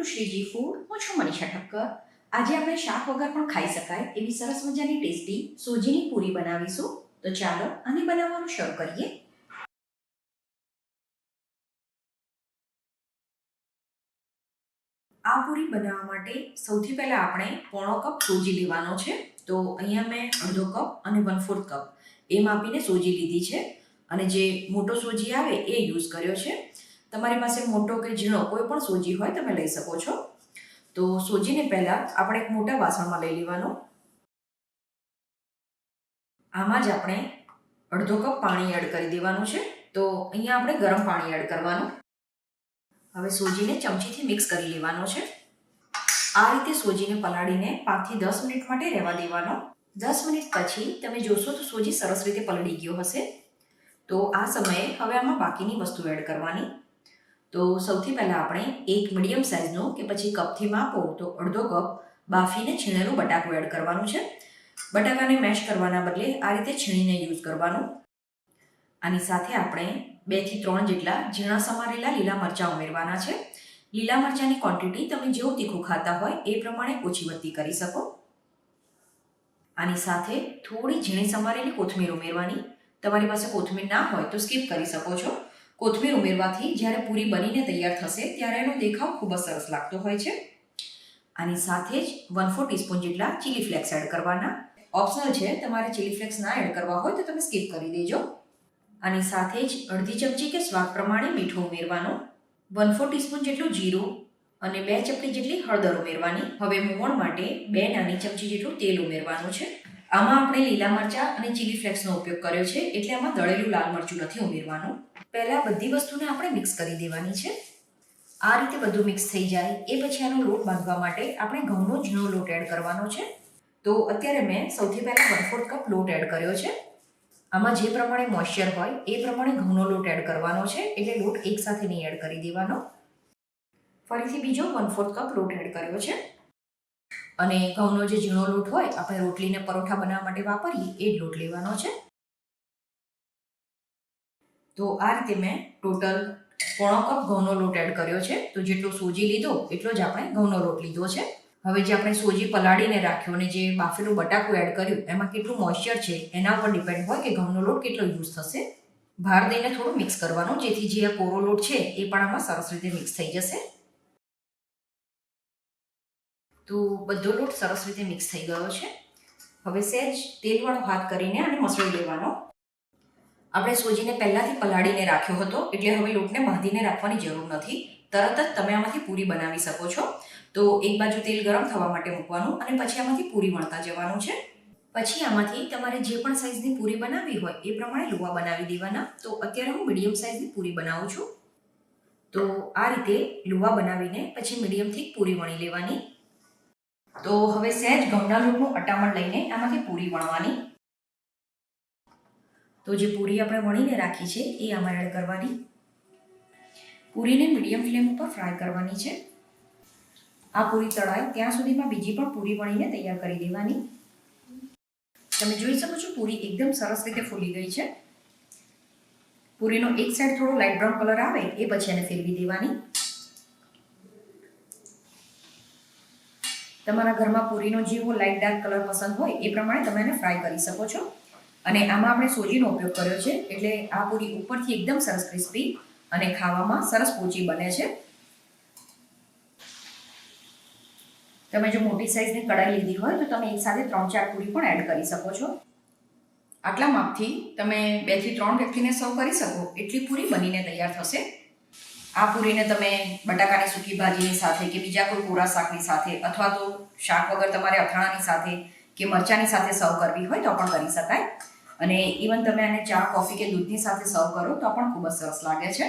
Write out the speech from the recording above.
Two Shriji food હું છું મનીષા ઠક્કર. આજે આપણે શાક વગર પણ ખાઈ શકાય એવી સરસ મજાની ટેસ્ટી સોજીની પૂરી બનાવીશું. તો ચાલો આને બનાવવાનું શરૂ કરીએ. આ પૂરી બનાવવા માટે સૌથી પહેલાં આપણે પોણો કપ સોજી લેવાનો છે. તો અહીંયા મેં અડધો કપ અને વન ફોર્થ કપ એ માપીને સોજી લીધી છે. અને જે મોટો સોજી આવે એ યુઝ કર્યો છે. તમારી પાસે મોટો કે ઝીણો કોઈ પણ સોજી હોય તમે લઈ શકો છો. તો સોજીને પહેલાં આપણે એક મોટા વાસણમાં લઈ લેવાનો. આમાં જ આપણે અડધો કપ પાણી એડ કરી દેવાનું છે. તો અહીંયા આપણે ગરમ પાણી એડ કરવાનું. હવે સોજીને ચમચીથી મિક્સ કરી લેવાનો છે. આ રીતે સોજીને પલાળીને પાંચથી દસ મિનિટ માટે રહેવા દેવાનો. દસ મિનિટ પછી તમે જોશો તો સોજી સરસ રીતે પલળી ગયો હશે. તો આ સમયે હવે આમાં બાકીની વસ્તુ એડ કરવાની. તો સૌથી પહેલાં આપણે એક મીડિયમ સાઇઝનો કે પછી કપથી માપો તો અડધો કપ બાફીને છીણેલું બટાકું એડ કરવાનું છે. બટાકાને મેશ કરવાના બદલે આ રીતે છીણીને યુઝ કરવાનું. આની સાથે આપણે બેથી ત્રણ જેટલા ઝીણા સમારેલા લીલા મરચાં ઉમેરવાના છે. લીલા મરચાંની ક્વોન્ટિટી તમે જેવું તીખું ખાતા હોય એ પ્રમાણે ઓછી વધતી કરી શકો. આની સાથે થોડી ઝીણી સમારેલી કોથમીર ઉમેરવાની. તમારી પાસે કોથમીર ના હોય તો સ્કીપ કરી શકો છો. કોથમીર ઉમેરવાથી જ્યારે પૂરી બનીને તૈયાર થશે, ત્યારે એનો દેખાવ ખૂબ જ સરસ લાગતો હોય છે. આની સાથે જ વન ફોર ટીસ્પૂન જેટલા ચીલી ફ્લેક્સ એડ કરવાના. ઓપ્શનલ છે, તમારે ચીલી ફ્લેક્સ ના એડ કરવા હોય તો તમે સ્કીપ કરી દેજો. આની સાથે જ અડધી ચમચી કે સ્વાદ પ્રમાણે મીઠું ઉમેરવાનું. વન ફોર ટીસ્પૂન જેટલું જીરું અને બે ચપટી જેટલી હળદર ઉમેરવાની. હવે મોણ માટે બે નાની ચમચી જેટલું તેલ ઉમેરવાનું છે. આમાં આપણે લીલા મરચાં અને ચીલી ફ્લેક્સનો ઉપયોગ કર્યો છે, એટલે આમાં દળેલું લાલ મરચું નથી ઉમેરવાનું. પહેલાં બધી વસ્તુને આપણે મિક્સ કરી દેવાની છે. આ રીતે બધું મિક્સ થઈ જાય. એ પછી આનો લોટ બાંધવા માટે આપણે ઘઉંનો ઝીણો લોટ એડ કરવાનો છે. તો અત્યારે મેં સૌથી પહેલાં વન ફોર્થ કપ લોટ એડ કર્યો છે. આમાં જે પ્રમાણે મોઇશ્ચર હોય, એ પ્રમાણે ઘઉંનો લોટ એડ કરવાનો છે. એટલે લોટ એકસાથે નહીં એડ કરી દેવાનો. ફરીથી બીજો વન ફોર્થ કપ લોટ એડ કર્યો છે. અને ઘઉંનો જે ઝીણો લોટ હોય, આપણે રોટલીને પરોઠા બનાવવા માટે વાપરીએ, એ જ લોટ લેવાનો છે. તો આ રીતે મેં ટોટલ પોણો કપ ઘઉંનો લોટ એડ કર્યો છે. તો જેટલો સોજી લીધો, એટલો જ આપણે ઘઉંનો લોટ લીધો છે. હવે જે આપણે સોજી પલાળીને રાખ્યો અને જે બાફેલું બટાકું એડ કર્યું, એમાં કેટલું મોઇશ્ચર છે, એના ઉપર ડિપેન્ડ હોય કે ઘઉંનો લોટ કેટલો યુઝ થશે. ભાર દઈને થોડું મિક્સ કરવાનું, જેથી જે આ કોરો લોટ છે, એ પણ આમાં સરસ રીતે મિક્સ થઈ જશે. તો બધો લોટ સરસ રીતે મિક્સ થઈ ગયો છે. હવે સહેજ તેલવાળો હાથ કરીને આને મસળી લેવાનો. આપણે સોજીને પહેલાંથી પલાળીને રાખ્યો હતો, એટલે હવે લોટને બાંધીને રાખવાની જરૂર નથી. તરત જ તમે આમાંથી પૂરી બનાવી શકો છો. તો એક બાજુ તેલ ગરમ થવા માટે મૂકવાનું અને પછી આમાંથી પૂરી વણતા જવાનું છે. પછી આમાંથી તમારે જે પણ સાઇઝની પૂરી બનાવવી હોય, એ પ્રમાણે લુવા બનાવી દેવાના. તો અત્યારે હું મીડિયમ સાઇઝની પૂરી બનાવું છું. તો આ રીતે લુવા બનાવીને પછી મીડિયમથી પૂરી વણી લેવાની. તો હવે સહેજ ઘઉંના લોટનું અટામણ લઈને આમાંથી પૂરી વણવાની. તો જે પૂરી આપણે વણીને રાખી છે એ આમાં એડ કરવાની. પૂરીને મીડિયમ ફ્લેમ ઉપર ફ્રાય કરવાની છે. આ પૂરી તળાય. ત્યાં સુધીમાં બીજી પણ પૂરી વણીને તૈયાર કરી દેવાની. તમે જોઈ શકો છો પૂરી એકદમ સરસ રીતે ફૂલી ગઈ છે. પૂરીનો એક સાઈડ થોડો લાઇટ બ્રાઉન કલર આવે એ પછી એને ફેરવી દેવાની. તમારા ઘરમાં પૂરીનો જેવો લાઇટ ડાર્ક કલર પસંદ હોય એ પ્રમાણે તમે એને ફ્રાય કરી શકો છો. અને આમાં આપણે સોજીનો ઉપયોગ કર્યો છે, એટલે આ પૂરી ઉપરથી એકદમ સરસ ક્રિસ્પી અને ખાવામાં સરસ પોચી બને છે. તમે જો મોટી સાઇઝની કડાઈ લીધી હોય, તો તમે એક સાથે ત્રણ ચાર પૂરી પણ એડ કરી શકો છો. આટલા માપથી તમે બેથી ત્રણ વ્યક્તિને સર્વ કરી શકો, એટલી પૂરી બનીને તૈયાર થશે. આ પૂરીને તમે બટાકાની સૂકી ભાજીની સાથે કે બીજા કોઈ કોરા શાકની સાથે અથવા તો શાક વગર તમારે અથાણાની સાથે કે મરચાંની સાથે સર્વ કરવી હોય તો પણ કરી શકાય. અને ઇવન તમે આને ચા કોફી કે દૂધની સાથે સર્વ કરો તો પણ ખૂબ જ સરસ લાગે છે.